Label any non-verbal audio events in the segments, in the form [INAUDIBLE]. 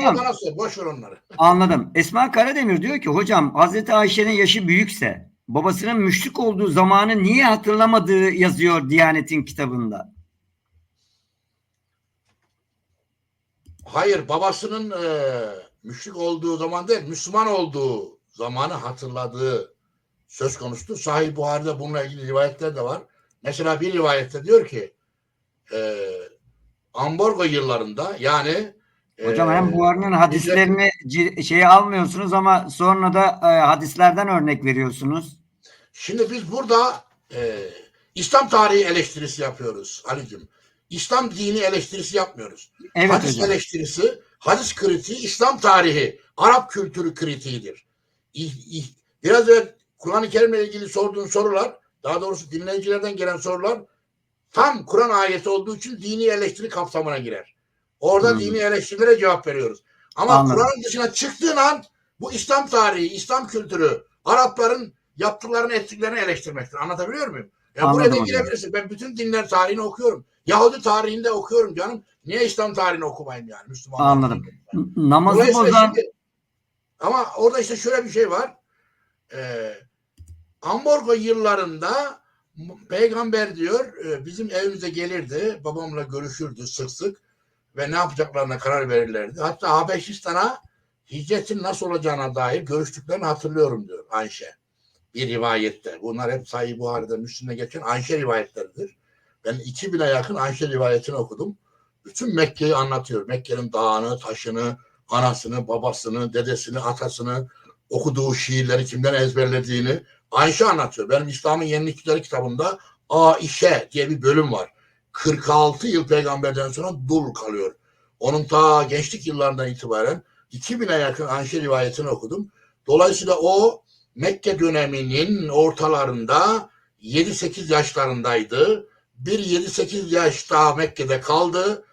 hocam bana sor, boş ver onları. [LAUGHS] anladım. Esma Karademir diyor ki hocam Hazreti Ayşe'nin yaşı büyükse babasının müşrik olduğu zamanı niye hatırlamadığı yazıyor Diyanet'in kitabında. Hayır babasının e, müşrik olduğu zaman değil Müslüman olduğu zamanı hatırladığı söz konusu. Sahih Buhari'de bununla ilgili rivayetler de var. Mesela bir rivayette diyor ki e, ambargo yıllarında yani Hocam hem Buhari'nin hadislerini şeye almıyorsunuz ama sonra da e, hadislerden örnek veriyorsunuz. Şimdi biz burada e, İslam tarihi eleştirisi yapıyoruz Ali'cim. İslam dini eleştirisi yapmıyoruz. Evet hadis hocam. eleştirisi, hadis kritiği, İslam tarihi, Arap kültürü kritiğidir. İ- İ- Biraz önce Kur'an-ı Kerim'le ilgili sorduğun sorular, daha doğrusu dinleyicilerden gelen sorular tam Kur'an ayeti olduğu için dini eleştiri kapsamına girer. Orada Hmm. dini eleştirilere cevap veriyoruz. Ama. Kur'an'ın dışına çıktığın an bu İslam tarihi, İslam kültürü, Arapların yaptıklarını, ettiklerini eleştirmektir. Anlatabiliyor muyum? Ya Anladım buraya da girebilirsin. Ben bütün dinler tarihini okuyorum. Yahudi tarihini de okuyorum canım. Niye İslam tarihini okumayayım yani Müslüman? Anladım. Namazı bozan şimdi- ama orada işte şöyle bir şey var. Ee, ambargo yıllarında peygamber diyor e, bizim evimize gelirdi. Babamla görüşürdü sık sık ve ne yapacaklarına karar verirlerdi. Hatta Habeşistan'a hicretin nasıl olacağına dair görüştüklerini hatırlıyorum diyor Ayşe. Bir rivayette. Bunlar hep Sahih Buhari'de, Müslim'de geçen Ayşe rivayetleridir. Ben 2000'e yakın Ayşe rivayetini okudum. Bütün Mekke'yi anlatıyor. Mekke'nin dağını, taşını, anasını, babasını, dedesini, atasını, okuduğu şiirleri kimden ezberlediğini Ayşe anlatıyor. Benim İslam'ın Yenilikleri kitabında Aişe diye bir bölüm var. 46 yıl peygamberden sonra dul kalıyor. Onun ta gençlik yıllarından itibaren 2000'e yakın Ayşe rivayetini okudum. Dolayısıyla o Mekke döneminin ortalarında 7-8 yaşlarındaydı. Bir 7-8 yaş daha Mekke'de kaldı.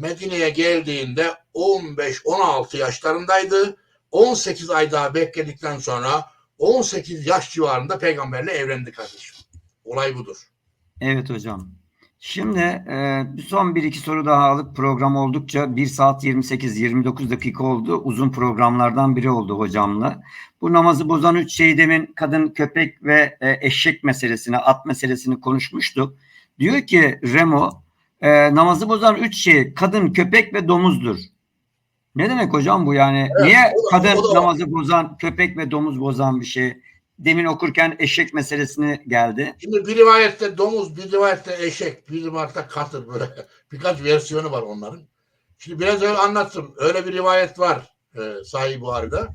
Medine'ye geldiğinde 15-16 yaşlarındaydı. 18 ay daha bekledikten sonra 18 yaş civarında peygamberle evlendi kardeşim. Olay budur. Evet hocam. Şimdi e, son bir iki soru daha alıp program oldukça 1 saat 28-29 dakika oldu. Uzun programlardan biri oldu hocamla. Bu namazı bozan üç şey demin kadın, köpek ve e, eşek meselesini, at meselesini konuşmuştuk. Diyor ki Remo e, namazı bozan üç şey kadın, köpek ve domuzdur. Ne demek hocam bu yani? Evet, Niye o da- kadın o da var. namazı bozan, köpek ve domuz bozan bir şey? Demin okurken eşek meselesini geldi. Şimdi bir rivayette domuz, bir rivayette eşek, bir rivayette katır böyle [LAUGHS] birkaç versiyonu var onların. Şimdi biraz önce anlattım. Öyle bir rivayet var e, Sahih Buhari'de.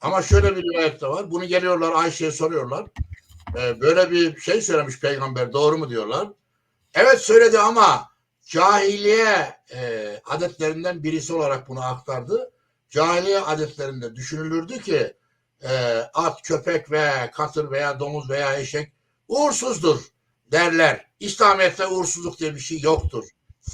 Ama şöyle bir rivayet de var. Bunu geliyorlar Ayşe'ye soruyorlar. E, böyle bir şey söylemiş peygamber doğru mu diyorlar. Evet söyledi ama cahiliye e, adetlerinden birisi olarak bunu aktardı. Cahiliye adetlerinde düşünülürdü ki e, at, köpek ve katır veya domuz veya eşek uğursuzdur derler. İslamiyet'te uğursuzluk diye bir şey yoktur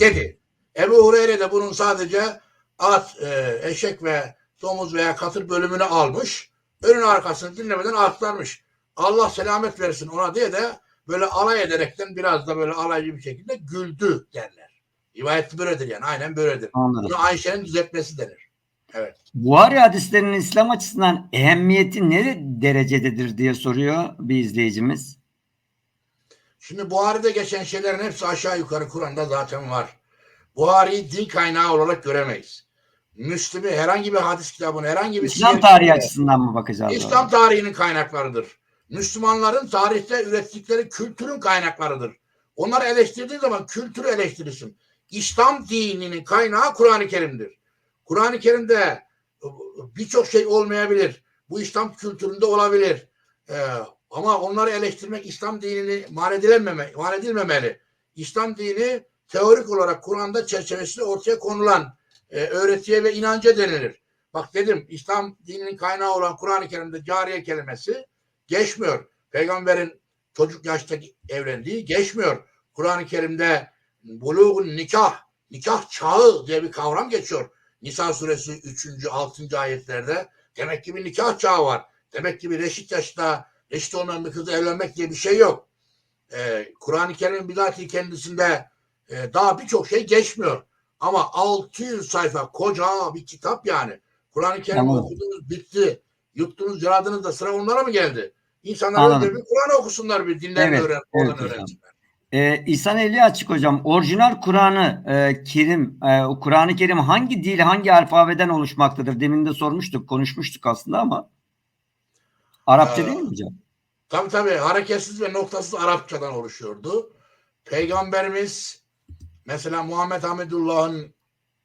dedi. Ebu Hureyre de bunun sadece at, e, eşek ve domuz veya katır bölümünü almış. Önün arkasını dinlemeden aktarmış. Allah selamet versin ona diye de böyle alay ederekten biraz da böyle alaycı bir şekilde güldü derler. Rivayet böyledir yani aynen böyledir. Anladım. Bunu Ayşe'nin düzeltmesi denir. Evet. Buhari hadislerinin İslam açısından ehemmiyeti ne derecededir diye soruyor bir izleyicimiz. Şimdi Buhari'de geçen şeylerin hepsi aşağı yukarı Kur'an'da zaten var. Buhari'yi din kaynağı olarak göremeyiz. Müslüm'ü herhangi bir hadis kitabını, herhangi bir İslam tarihi açısından mı bakacağız? İslam tarihinin kaynaklarıdır. Müslümanların tarihte ürettikleri kültürün kaynaklarıdır. Onları eleştirdiği zaman kültürü eleştirirsin. İslam dininin kaynağı Kur'an-ı Kerim'dir. Kur'an-ı Kerim'de e, birçok şey olmayabilir. Bu İslam kültüründe olabilir. Ee, ama onları eleştirmek İslam dinini man, edilememe, man edilmemeli. İslam dini teorik olarak Kur'an'da çerçevesinde ortaya konulan e, öğretiye ve inanca denilir. Bak dedim İslam dininin kaynağı olan Kur'an-ı Kerim'de cariye kelimesi geçmiyor. Peygamberin çocuk yaşta evlendiği geçmiyor. Kur'an-ı Kerim'de buluğun nikah, nikah çağı diye bir kavram geçiyor. Nisa suresi 3. 6. ayetlerde demek ki bir nikah çağı var. Demek ki bir reşit yaşta reşit olmayan bir kızla evlenmek diye bir şey yok. Ee, Kur'an-ı Kerim'in bizatihi kendisinde e, daha birçok şey geçmiyor. Ama 600 sayfa koca bir kitap yani. Kur'an-ı Kerim Anladım. okudunuz bitti. Yuttunuz yaladınız da sıra onlara mı geldi? İnsanlar bir Kur'an okusunlar bir dinlerini Evet, öğren, evet öğrensinler. Ee, İhsan Eli Açık hocam, orijinal Kur'an'ı e, Kerim, e, Kur'an-ı Kerim hangi dil, hangi alfabeden oluşmaktadır? Demin de sormuştuk, konuşmuştuk aslında ama Arapça Ee, değil mi hocam? Tabii tabii hareketsiz ve noktasız Arapçadan oluşuyordu. Peygamberimiz mesela Muhammed Hamidullah'ın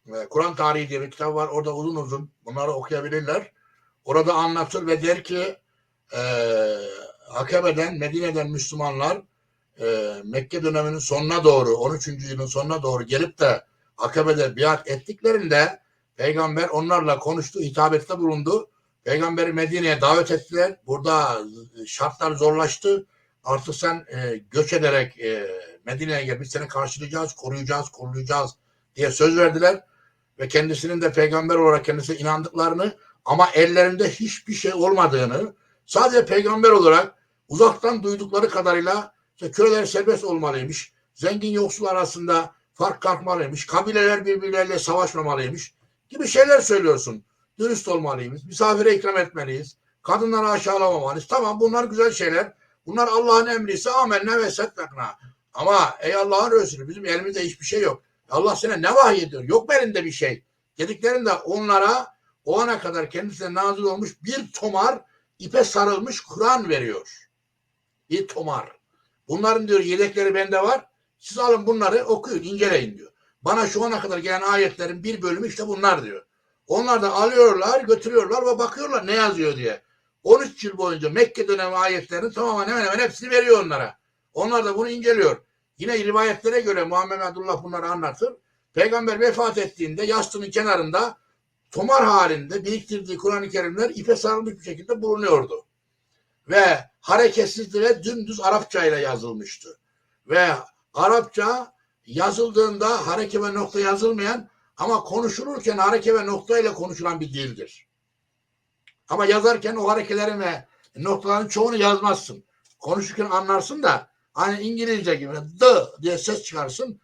e, Kur'an tarihi diye bir kitap var. Orada uzun uzun bunları okuyabilirler. Orada anlatır ve der ki e, Akabe'den, Medine'den Müslümanlar e, Mekke döneminin sonuna doğru, 13. yılın sonuna doğru gelip de Akabe'de biat ettiklerinde Peygamber onlarla konuştu, hitabette bulundu. Peygamberi Medine'ye davet ettiler. Burada şartlar zorlaştı. Artık sen e, göç ederek e, Medine'ye gel. Biz seni karşılayacağız, koruyacağız, koruyacağız diye söz verdiler. Ve kendisinin de peygamber olarak kendisine inandıklarını ama ellerinde hiçbir şey olmadığını sadece peygamber olarak uzaktan duydukları kadarıyla işte köleler serbest olmalıymış. Zengin yoksul arasında fark kalkmalıymış. Kabileler birbirleriyle savaşmamalıymış gibi şeyler söylüyorsun dürüst olmalıyız. Misafire ikram etmeliyiz. Kadınları aşağılamamalıyız. Tamam bunlar güzel şeyler. Bunlar Allah'ın emriyse amenna ve settakna. Ama ey Allah'ın Resulü bizim elimizde hiçbir şey yok. Allah sana ne vahyediyor? Yok mu elinde bir şey? Dediklerinde onlara o ana kadar kendisine nazil olmuş bir tomar ipe sarılmış Kur'an veriyor. Bir tomar. Bunların diyor yedekleri bende var. Siz alın bunları okuyun, inceleyin diyor. Bana şu ana kadar gelen ayetlerin bir bölümü işte bunlar diyor. Onlar da alıyorlar, götürüyorlar ve bakıyorlar ne yazıyor diye. 13 yıl boyunca Mekke dönemi ayetlerini tamamen hemen hemen hepsini veriyor onlara. Onlar da bunu inceliyor. Yine rivayetlere göre Muhammed Abdullah bunları anlatır. Peygamber vefat ettiğinde yastığının kenarında tomar halinde biriktirdiği Kur'an-ı Kerimler ipe sarılmış bir şekilde bulunuyordu. Ve hareketsizdi ve dümdüz Arapça ile yazılmıştı. Ve Arapça yazıldığında hareke ve nokta yazılmayan ama konuşulurken hareke ve nokta ile konuşulan bir dildir. Ama yazarken o harekelerin ve noktaların çoğunu yazmazsın. Konuşurken anlarsın da hani İngilizce gibi d diye ses çıkarsın.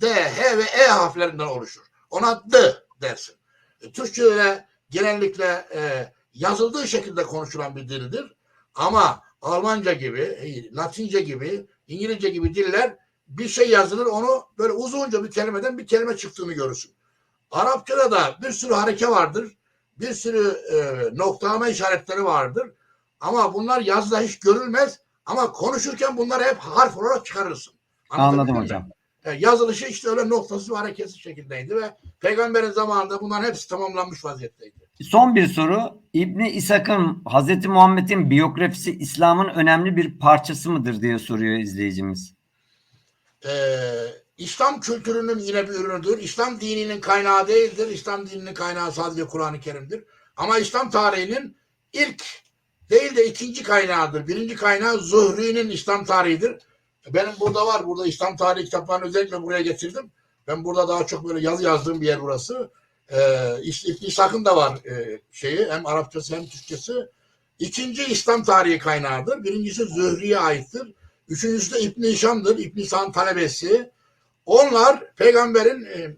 D, H ve E harflerinden oluşur. Ona d dersin. E, Türkçe'de genellikle e, yazıldığı şekilde konuşulan bir dildir. Ama Almanca gibi, e, Latince gibi, İngilizce gibi diller bir şey yazılır onu böyle uzunca bir kelimeden bir kelime çıktığını görürsün. Arapçada da bir sürü hareke vardır. Bir sürü e, noktalama işaretleri vardır. Ama bunlar yazıda hiç görülmez. Ama konuşurken bunları hep harf olarak çıkarırsın. Anladım hocam. E, yazılışı işte öyle noktasız ve hareketsiz şekildeydi ve peygamberin zamanında bunların hepsi tamamlanmış vaziyetteydi. Son bir soru. İbni İshak'ın Hazreti Muhammed'in biyografisi İslam'ın önemli bir parçası mıdır diye soruyor izleyicimiz. Ee, İslam kültürünün yine bir ürünüdür. İslam dininin kaynağı değildir. İslam dininin kaynağı sadece Kur'an-ı Kerim'dir. Ama İslam tarihinin ilk değil de ikinci kaynağıdır. Birinci kaynağı Zuhri'nin İslam tarihidir. Benim burada var. Burada İslam tarihi kitaplarını özellikle buraya getirdim. Ben burada daha çok böyle yazı yazdığım bir yer burası. Ee, İbn İshak'ın da var e, şeyi. Hem Arapçası hem Türkçesi. İkinci İslam tarihi kaynağıdır. Birincisi Zühri'ye aittir. Üçüncüsü de İbn Hişam'dır. İbn Hişam'ın talebesi. Onlar peygamberin e,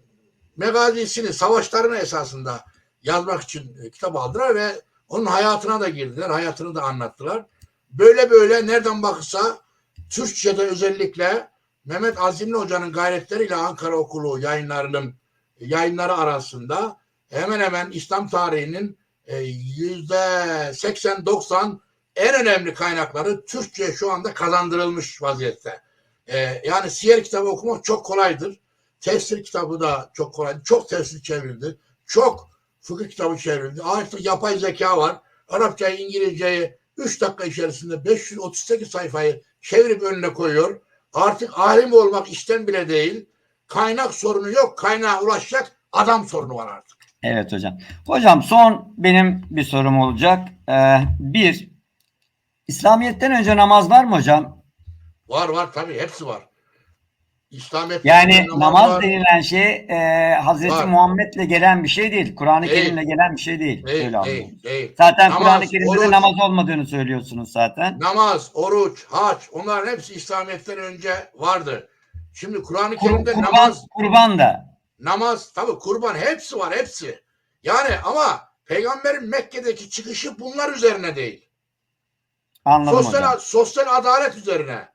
megazisini, savaşlarını esasında yazmak için e, kitap aldılar ve onun hayatına da girdiler. Hayatını da anlattılar. Böyle böyle nereden bakırsa Türkçe'de özellikle Mehmet Azimli Hoca'nın gayretleriyle Ankara Okulu yayınlarının yayınları arasında hemen hemen İslam tarihinin e, yüzde 80-90 en önemli kaynakları Türkçe şu anda kazandırılmış vaziyette. Ee, yani siyer kitabı okumak çok kolaydır. Tefsir kitabı da çok kolaydır. Çok tefsir çevrildi. Çok fıkıh kitabı çevrildi. Artık yapay zeka var. Arapçayı, İngilizceyi 3 dakika içerisinde 538 sayfayı çevirip önüne koyuyor. Artık alim olmak işten bile değil. Kaynak sorunu yok. Kaynağa ulaşacak adam sorunu var artık. Evet hocam. Hocam son benim bir sorum olacak. Ee, bir, İslamiyet'ten önce namaz var mı hocam? Var var tabii hepsi var. İslamiyet Yani namaz var. denilen şey e, Hazreti Var. Muhammed'le gelen bir şey değil. Kur'an-ı. Kerim'le gelen bir şey değil. Değil, Öyle değil, değil. Zaten Kur'an-ı Kerim'de de oruç. namaz olmadığını söylüyorsunuz zaten. Namaz, oruç, hac onların hepsi İslamiyet'ten önce vardı. Şimdi Kur'an-ı Kur- Kerim'de kurban, namaz kurban da. namaz, tabi kurban hepsi var hepsi. Yani ama peygamberin Mekke'deki çıkışı bunlar üzerine değil. Anladım Sosyal, hocam. sosyal adalet üzerine.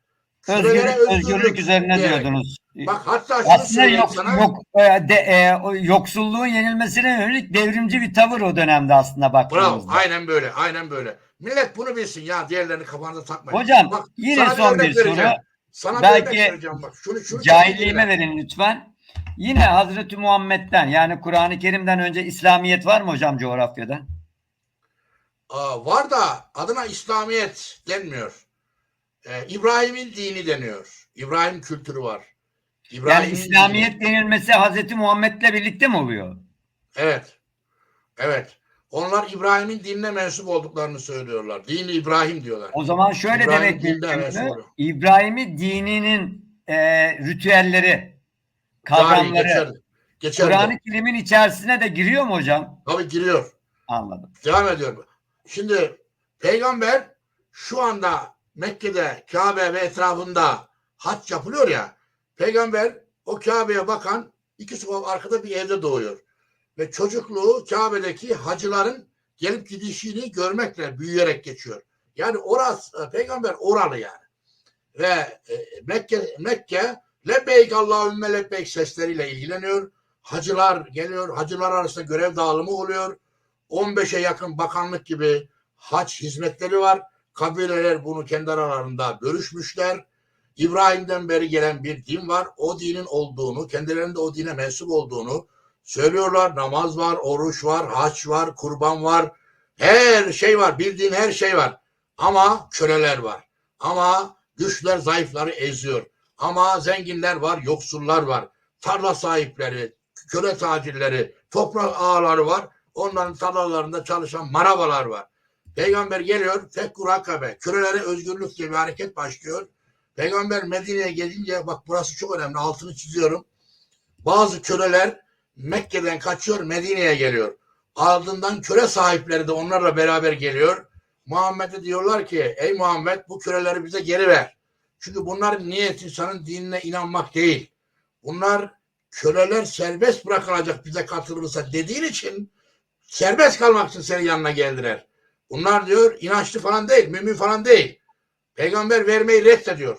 Özgürlük, özgürlük üzerine diyerek. diyordunuz. Bak hatta şunu Aslında yok, sana. yok, e, de, e, yoksulluğun yenilmesine yönelik devrimci bir tavır o dönemde aslında Bravo. baktığımızda. Aynen böyle. Aynen böyle. Millet bunu bilsin ya. Diğerlerini kafanıza takmayın. Hocam Bak, yine son bir soru. vereceğim. Sana Belki bak. Şunu, şunu Cahilliğime verin lütfen. Yine Hazreti Muhammed'den yani Kur'an-ı Kerim'den önce İslamiyet var mı hocam coğrafyada? Aa, var da adına İslamiyet denmiyor. Ee, İbrahim'in dini deniyor. İbrahim kültürü var. Yani İbrahim'in İslamiyet dini. denilmesi Hazreti Muhammed'le birlikte mi oluyor? Evet. Evet. Onlar İbrahim'in dinine mensup olduklarını söylüyorlar. Dini İbrahim diyorlar. O zaman şöyle İbrahim demek oluyor. İbrahim'i dininin e, ritüelleri, kavramları. Kur'an-ı Kerim'in içerisine de giriyor mu hocam? Tabii giriyor. Anladım. Devam ediyorum. Şimdi peygamber şu anda Mekke'de Kabe ve etrafında hac yapılıyor ya. Peygamber o Kabe'ye bakan iki sokak arkada bir evde doğuyor. Ve çocukluğu Kabe'deki hacıların gelip gidişini görmekle büyüyerek geçiyor. Yani orası peygamber oralı yani. Ve e, Mekke Mekke lebbeyk Allahümme lebbeyk sesleriyle ilgileniyor. Hacılar geliyor. Hacılar arasında görev dağılımı oluyor. 15'e yakın bakanlık gibi haç hizmetleri var. Kabileler bunu kendi aralarında bölüşmüşler. İbrahim'den beri gelen bir din var. O dinin olduğunu, kendilerinde o dine mensup olduğunu söylüyorlar. Namaz var, oruç var, haç var, kurban var. Her şey var. Bildiğin her şey var. Ama köleler var. Ama güçler zayıfları eziyor. Ama zenginler var, yoksullar var. Tarla sahipleri, köle tacirleri, toprak ağaları var. Onların tarlalarında çalışan marabalar var. Peygamber geliyor, Fekkur Hakabe, kölelere özgürlük diye bir hareket başlıyor. Peygamber Medine'ye gelince, bak burası çok önemli, altını çiziyorum. Bazı köleler Mekke'den kaçıyor, Medine'ye geliyor. Ardından köle sahipleri de onlarla beraber geliyor. Muhammed'e diyorlar ki, ey Muhammed bu köleleri bize geri ver. Çünkü bunların niyeti insanın dinine inanmak değil. Bunlar köleler serbest bırakılacak bize katılırsa dediğin için serbest kalmak için senin yanına geldiler. Bunlar diyor inançlı falan değil, mümin falan değil. Peygamber vermeyi reddediyor.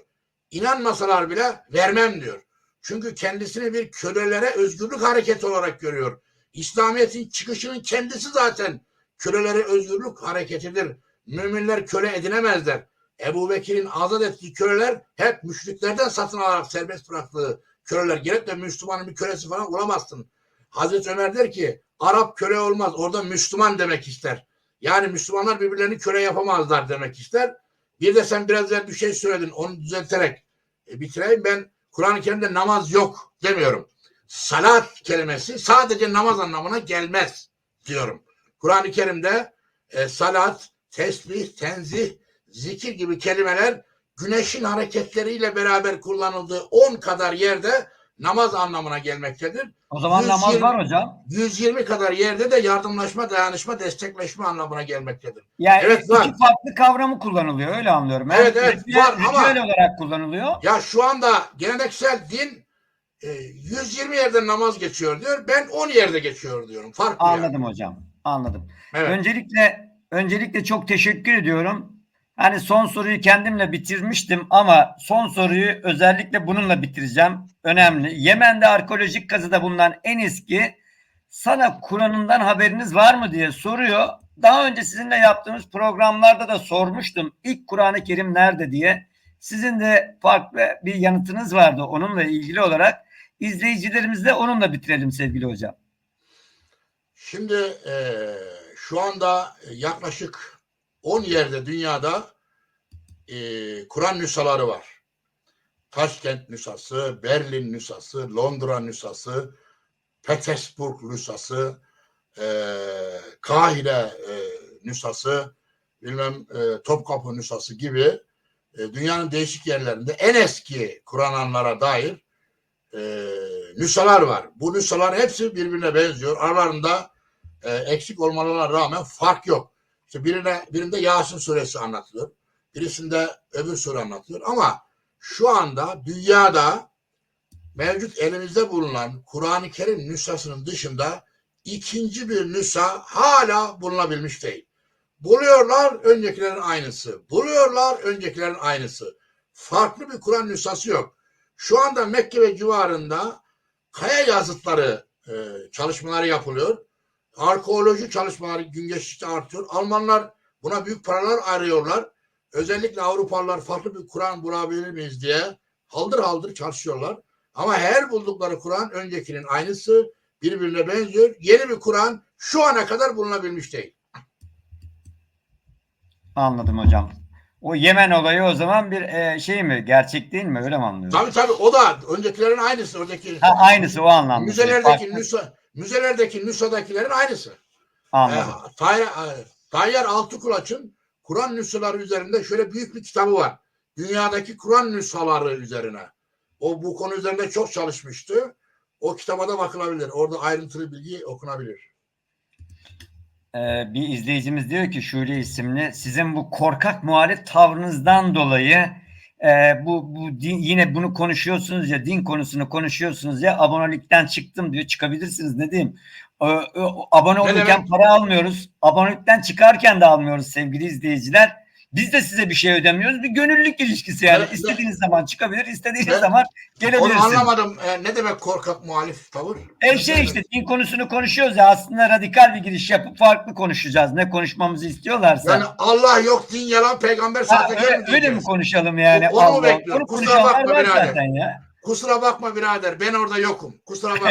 İnanmasalar bile vermem diyor. Çünkü kendisini bir kölelere özgürlük hareketi olarak görüyor. İslamiyet'in çıkışının kendisi zaten kölelere özgürlük hareketidir. Müminler köle edinemezler. Ebu Bekir'in azat ettiği köleler hep müşriklerden satın alarak serbest bıraktığı köleler. Gerek de Müslümanın bir kölesi falan olamazsın. Hazreti Ömer der ki Arap köle olmaz. Orada Müslüman demek ister. Yani Müslümanlar birbirlerini köle yapamazlar demek ister. Bir de sen biraz bir şey söyledin. Onu düzelterek e, bitireyim. Ben Kur'an-ı Kerim'de namaz yok demiyorum. Salat kelimesi sadece namaz anlamına gelmez diyorum. Kur'an-ı Kerim'de e, salat, tesbih, tenzih, zikir gibi kelimeler güneşin hareketleriyle beraber kullanıldığı 10 kadar yerde namaz anlamına gelmektedir. O zaman 120 namaz var hocam. 120 kadar yerde de yardımlaşma, dayanışma, destekleşme anlamına gelmektedir. Yani Evet, iki var. farklı kavramı kullanılıyor öyle anlıyorum. Evet, evet, ritüel, var ama- ritüel olarak kullanılıyor. Ya şu anda geleneksel din e, 120 yerde namaz geçiyor diyor. Ben 10 yerde geçiyor diyorum. Fark bu yani. Anladım hocam. Anladım. Evet. Öncelikle öncelikle çok teşekkür ediyorum. Hani son soruyu kendimle bitirmiştim ama son soruyu özellikle bununla bitireceğim. Önemli. Yemen'de arkeolojik kazıda bulunan en eski sana Kur'an'ından haberiniz var mı diye soruyor. Daha önce sizinle yaptığımız programlarda da sormuştum. İlk Kur'an-ı Kerim nerede diye. Sizin de farklı bir yanıtınız vardı onunla ilgili olarak. İzleyicilerimizle onunla bitirelim sevgili hocam. Şimdi e, şu anda yaklaşık 10 yerde dünyada e, Kur'an nüshaları var. Taşkent nüshası, Berlin nüshası, Londra nüshası, Petersburg nüshası, e, Kahire e, nüshası, bilmem e, Topkapı nüshası gibi e, dünyanın değişik yerlerinde en eski Kur'anlara dair e, nüshalar var. Bu nüshalar hepsi birbirine benziyor. Aralarında e, eksik olmalarına rağmen fark yok. İşte birine, birinde Yasin suresi anlatılıyor. Birisinde öbür sure anlatılıyor. Ama şu anda dünyada mevcut elimizde bulunan Kur'an-ı Kerim nüshasının dışında ikinci bir nüsha hala bulunabilmiş değil. Buluyorlar öncekilerin aynısı. Buluyorlar öncekilerin aynısı. Farklı bir Kur'an nüshası yok. Şu anda Mekke ve civarında kaya yazıtları e, çalışmaları yapılıyor. Arkeoloji çalışmaları gün geçtikçe artıyor. Almanlar buna büyük paralar arıyorlar. Özellikle Avrupalılar farklı bir Kur'an bulabilir miyiz diye haldır haldır çalışıyorlar. Ama her buldukları Kur'an öncekinin aynısı birbirine benziyor. Yeni bir Kur'an şu ana kadar bulunabilmiş değil. Anladım hocam. O Yemen olayı o zaman bir e, şey mi? Gerçek değil mi? Öyle mi anlıyorum? Tabii tabii o da öncekilerin aynısı. Önceki Ha, aynısı o anlamda. müzelerdeki nüsa, müzelerdeki nüshadakilerin aynısı. Anladım. E, Tayyar, e, Tayyar Altıkulaç'ın Kur'an nüshaları üzerinde şöyle büyük bir kitabı var. Dünyadaki Kur'an nüshaları üzerine. O bu konu üzerinde çok çalışmıştı. O kitaba da bakılabilir. Orada ayrıntılı bilgi okunabilir. Ee, bir izleyicimiz diyor ki Şule isimli sizin bu korkak muhalif tavrınızdan dolayı e, bu, bu din- yine bunu konuşuyorsunuz ya din konusunu konuşuyorsunuz ya abonelikten çıktım diyor çıkabilirsiniz ne diyeyim? Ee, e, abone olurken para almıyoruz abonelikten çıkarken de almıyoruz sevgili izleyiciler biz de size bir şey ödemiyoruz bir gönüllülük ilişkisi yani Ben- istediğiniz zaman çıkabilir istediğiniz Ben- zaman Onu gelebilirsiniz. anlamadım. E, ne demek korkak muhalif tavır? E şey işte din konusunu konuşuyoruz ya aslında radikal bir giriş yapıp farklı konuşacağız. Ne konuşmamızı istiyorlarsa. Yani Allah yok, din yalan, peygamber Ha, sahtekar öyle, öyle mi konuşalım yani? Onu Allah, bekliyorum. Onu Kusura bakma birader. ya. Kusura bakma birader ben orada yokum. Kusura [LAUGHS] bakma.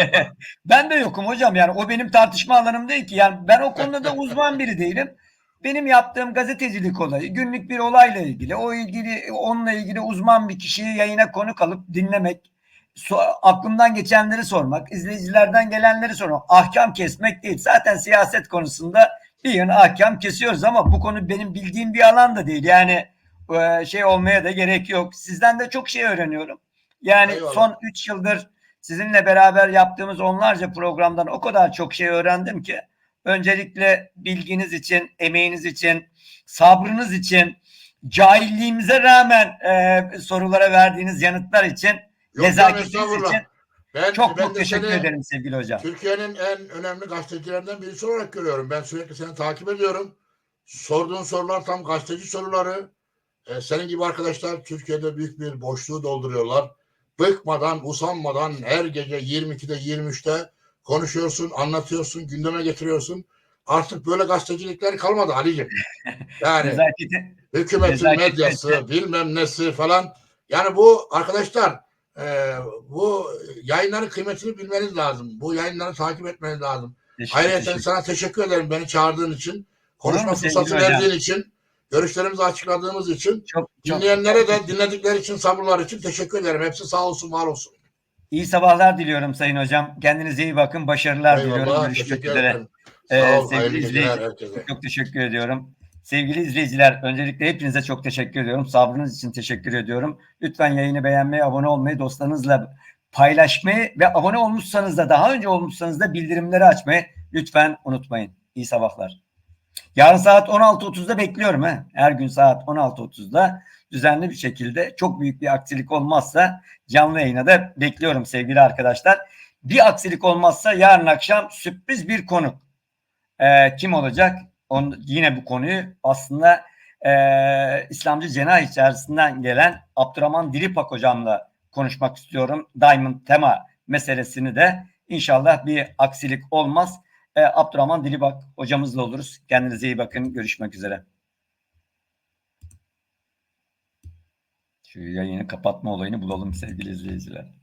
Ben de yokum hocam yani o benim tartışma alanım değil ki. Yani ben o konuda da uzman biri değilim. Benim yaptığım gazetecilik olayı, günlük bir olayla ilgili, o ilgili onunla ilgili uzman bir kişiyi yayına konuk alıp dinlemek, so- aklımdan geçenleri sormak, izleyicilerden gelenleri sormak, ahkam kesmek değil. Zaten siyaset konusunda bir yön ahkam kesiyoruz ama bu konu benim bildiğim bir alan da değil. Yani e, şey olmaya da gerek yok. Sizden de çok şey öğreniyorum. Yani Eyvallah. son 3 yıldır sizinle beraber yaptığımız onlarca programdan o kadar çok şey öğrendim ki öncelikle bilginiz için, emeğiniz için, sabrınız için, cahilliğimize rağmen e, sorulara verdiğiniz yanıtlar için, nezaketiniz için Ben, çok ben çok teşekkür seni ederim sevgili hocam. Türkiye'nin en önemli gazetecilerinden birisi olarak görüyorum. Ben sürekli seni takip ediyorum. Sorduğun sorular tam gazeteci soruları. Ee, senin gibi arkadaşlar Türkiye'de büyük bir boşluğu dolduruyorlar. Bıkmadan, usanmadan her gece 22'de 23'te konuşuyorsun, anlatıyorsun, gündeme getiriyorsun. Artık böyle gazetecilikler kalmadı Ali'ciğim. [LAUGHS] Yani hükümetin medyası, bilmem nesi falan. Yani bu arkadaşlar e, bu yayınların kıymetini bilmeniz lazım. Bu yayınları takip etmeniz lazım. Ayrıca sana teşekkür ederim beni çağırdığın için. Konuşma fırsatı verdiğin için. Görüşlerimizi açıkladığımız için. Çok, çok Dinleyenlere de dinledikleri için, sabırlar için teşekkür ederim. Hepsi sağ olsun, var olsun. İyi sabahlar diliyorum Sayın Hocam. Kendinize iyi bakın. Başarılar diliyorum. Eyvallah, Görüşmek teşekkür üzere. Ee, ol, sevgili hayırlı izleyici- geceler herkese. Çok teşekkür ediyorum. Sevgili izleyiciler, öncelikle hepinize çok teşekkür ediyorum. Sabrınız için teşekkür ediyorum. Lütfen yayını beğenmeyi, abone olmayı, dostlarınızla paylaşmayı ve abone olmuşsanız da daha önce olmuşsanız da bildirimleri açmayı lütfen unutmayın. İyi sabahlar. Yarın saat 16.30'da bekliyorum. He. Her gün saat 16.30'da düzenli bir şekilde çok büyük bir aksilik olmazsa canlı yayına da bekliyorum sevgili arkadaşlar. Bir aksilik olmazsa yarın akşam sürpriz bir konuk. Ee, kim olacak? Onu, yine bu konuyu aslında e, İslamcı cenah içerisinden gelen Abdurrahman Dilipak hocamla konuşmak istiyorum. Diamond tema meselesini de inşallah bir aksilik olmaz. E, Abdurrahman Dilipak hocamızla oluruz. Kendinize iyi bakın. Görüşmek üzere. Şu yayını kapatma olayını bulalım sevgili izleyiciler.